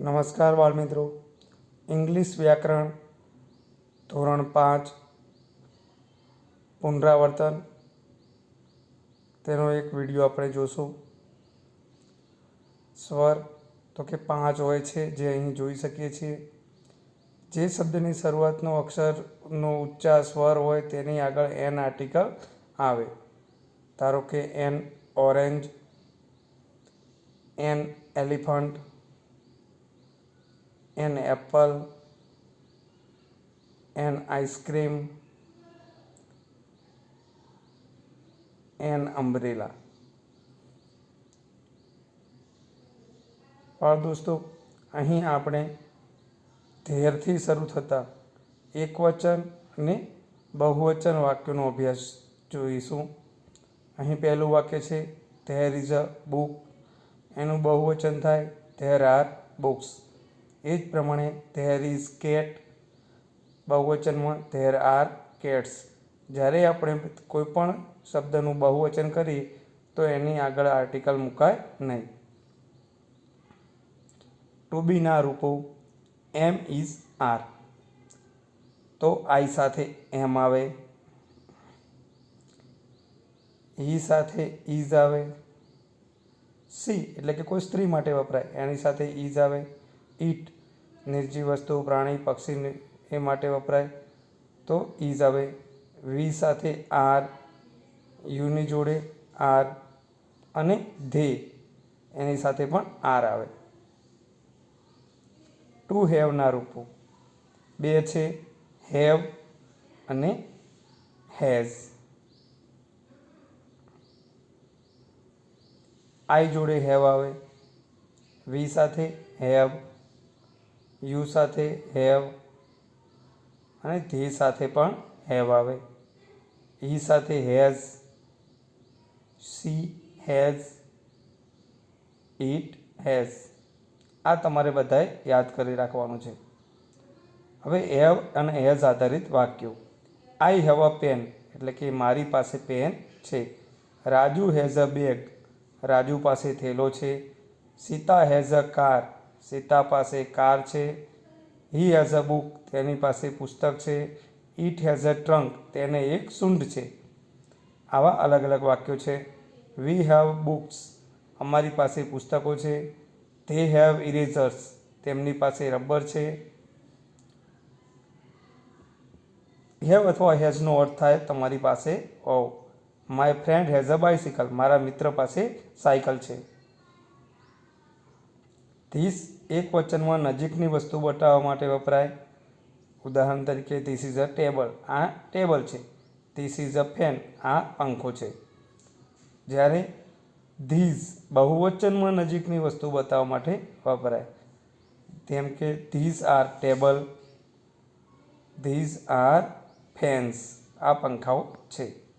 નમસ્કાર બાળમિત્રો ઇંગ્લિશ વ્યાકરણ ધોરણ પાંચ. પુનરાવર્તન. તેનો એક વીડિયો આપણે જોશું. સ્વર તો કે પાંચ હોય છે જે અહીં જોઈ શકીએ છીએ. જે શબ્દની શરૂઆતનો અક્ષરનો ઊંચા સ્વર હોય તેની આગળ એન આર્ટિકલ આવે. ધારો કે an orange an elephant an apple, an ice cream an umbrella. પણ દોસ્તો, અહીં આપણે ધેરથી શરૂ થતા એકવચન અને બહુવચન વાક્યોનો અભ્યાસ જોઈશું. અહીં પહેલું વાક્ય છે, ધેર ઇઝ અ બુક. એનું બહુવચન થાય, ધેર આર બુક્સ. એ જ પ્રમાણે ધેર ઇઝ કેટ બહુવચનમાં ધેર આર કેટ્સ જ્યારે આપણે કોઈ પણ શબ્દનું બહુવચન કરીએ, તો એની આગળ આર્ટિકલ મુકાય નહીં. ટુ બીના રૂપો એમ ઇઝ આર તો આઈ સાથે એમ આવે. હી સાથે ઇઝ આવે. સી એટલે કે કોઈ સ્ત્રી માટે વપરાય. એની સાથે ઇઝ આવે. ઈટ, નિર્જીવ વસ્તુ પ્રાણી, પક્ષી એ માટે વપરાય. તો ઇઝ આવે. વી સાથે આર, યુની જોડે આર અને ધે એની સાથે પણ આર આવે. ટુ હેવના રૂપો. બે છે હેવ અને હેઝ. આઈ જોડે હેવ આવે. વી સાથે હેવ યુ સાથે હેવ અને ધે સાથે પણ હેવ આવે. ઈ સાથે has, she has it has. આ તમારે બધાએ યાદ કરી રાખવાનું છે. હવે હેવ અને હેઝ આધારિત વાક્યો. આઈ હેવ અ પેન એટલે કે મારી પાસે પેન છે. Raju has a bag Raju પાસે થેલો છે. Sita has a car Sita પાસે કાર છે, હી હેઝ અ બુક તેની પાસે પુસ્તક છે ઇટ હેઝ અ ટ્રંક તેને એક સૂંઢ છે. આવા અલગ અલગ વાક્યો છે. વી હેવ બુક્સ અમારી પાસે પુસ્તકો છે. ધે હેવ ઇરેઝર્સ તેમની પાસે રબર છે. હેવ અથવા હેઝનો અર્થ થાય તમારી પાસે હોવ my friend has a bicycle મારા મિત્ર પાસે સાયકલ છે. ધીસ એક વચનમાં નજીકની વસ્તુ બતાવવા માટે વપરાય. ઉદાહરણ તરીકે ધીસ ઇઝ અ ટેબલ આ ટેબલ છે. ધીસ ઇઝ અ ફેન આ પંખો છે. જ્યારે ધીઝ બહુવચનમાં નજીકની વસ્તુ બતાવવા માટે વપરાય. જેમ કે these are table these are fans આ પંખાઓ છે.